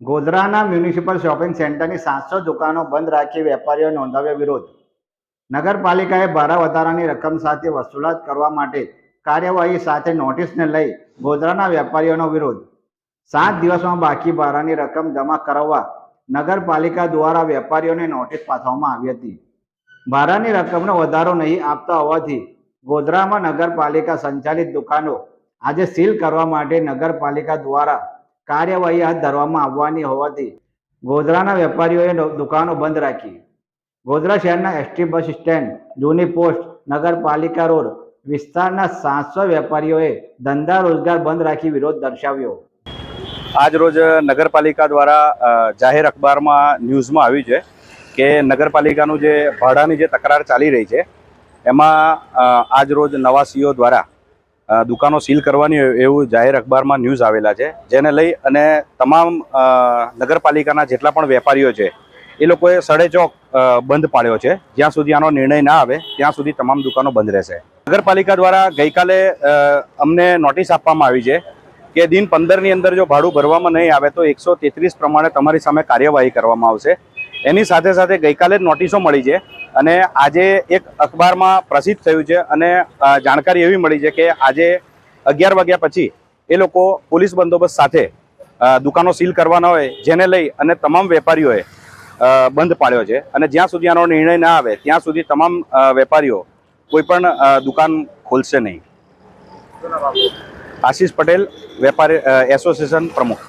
ગોધરાના municipal shopping સેન્ટરની સાતસો દુકાનો બંધ રાખી વેપારીઓ નોંધાવ્યો વિરોધ. નગરપાલિકાએ ભાડા વધારાની રકમ સાથે વસૂલાત કરવા માટે કાર્યવાહી સાથે નોટિસને લઈ ગોધરાના વેપારીઓનો વિરોધ. સાત દિવસમાં બાકી ભાડાની રકમ જમા કરાવવા નગરપાલિકા દ્વારા વેપારીઓને નોટિસ પાઠવવામાં આવી હતી. ભાડાની રકમનો વધારો નહીં આપતા હોવાથી ગોધરામાં નગરપાલિકા સંચાલિત દુકાનો આજે સીલ કરવા માટે નગરપાલિકા દ્વારા કાર્યવાહી હાથ ધરવામાં આવવાની હોવાથી ગોધરાના વેપારીઓએ દુકાનો બંધ રાખી. ગોધરા શહેરના એસટી બસ સ્ટેન્ડ, જૂની પોસ્ટ, નગરપાલિકા રોડ વિસ્તારના સાતસો વેપારીઓએ ધંધા રોજગાર બંધ રાખી વિરોધ દર્શાવ્યો. આજ રોજ નગરપાલિકા દ્વારા જાહેર અખબારમાં ન્યૂઝમાં આવ્યું છે કે નગરપાલિકાનું જે ભાડાની જે તકરાર ચાલી રહી છે, એમાં આજ રોજ નવા દ્વારા દુકાનો સીલ કરવાની એવું જાહેર અખબારમાં ન્યૂઝ આવેલા છે. જેને લઈ અને તમામ નગરપાલિકાના જેટલા પણ વેપારીઓ છે, એ લોકોએ સડેચોક ચોક બંધ પાડ્યો છે. જ્યાં સુધી આનો નિર્ણય ના આવે, ત્યાં સુધી તમામ દુકાનો બંધ રહેશે. નગરપાલિકા દ્વારા ગઈકાલે અમને નોટિસ આપવામાં આવી છે કે દિન પંદરની અંદર જો ભાડું ભરવામાં નહીં આવે તો એકસો પ્રમાણે તમારી સામે કાર્યવાહી કરવામાં આવશે. એની સાથે સાથે ગઈકાલે નોટિસો મળી છે અને આજે એક અખબારમાં પ્રસિદ્ધ થયું છે અને જાણકારી એવી મળી છે કે આજે અગિયાર વાગ્યા પછી એ લોકો પોલીસ બંદોબસ્ત સાથે દુકાનો સીલ કરવાના હોય, જેને લઈ અને તમામ વેપારીઓએ બંધ પાડ્યો છે. અને જ્યાં સુધી આનો નિર્ણય ના આવે, ત્યાં સુધી તમામ વેપારીઓ કોઈ પણ દુકાન ખોલશે નહીં. આશીષ પટેલ, વેપારી એસોસિએશન પ્રમુખ.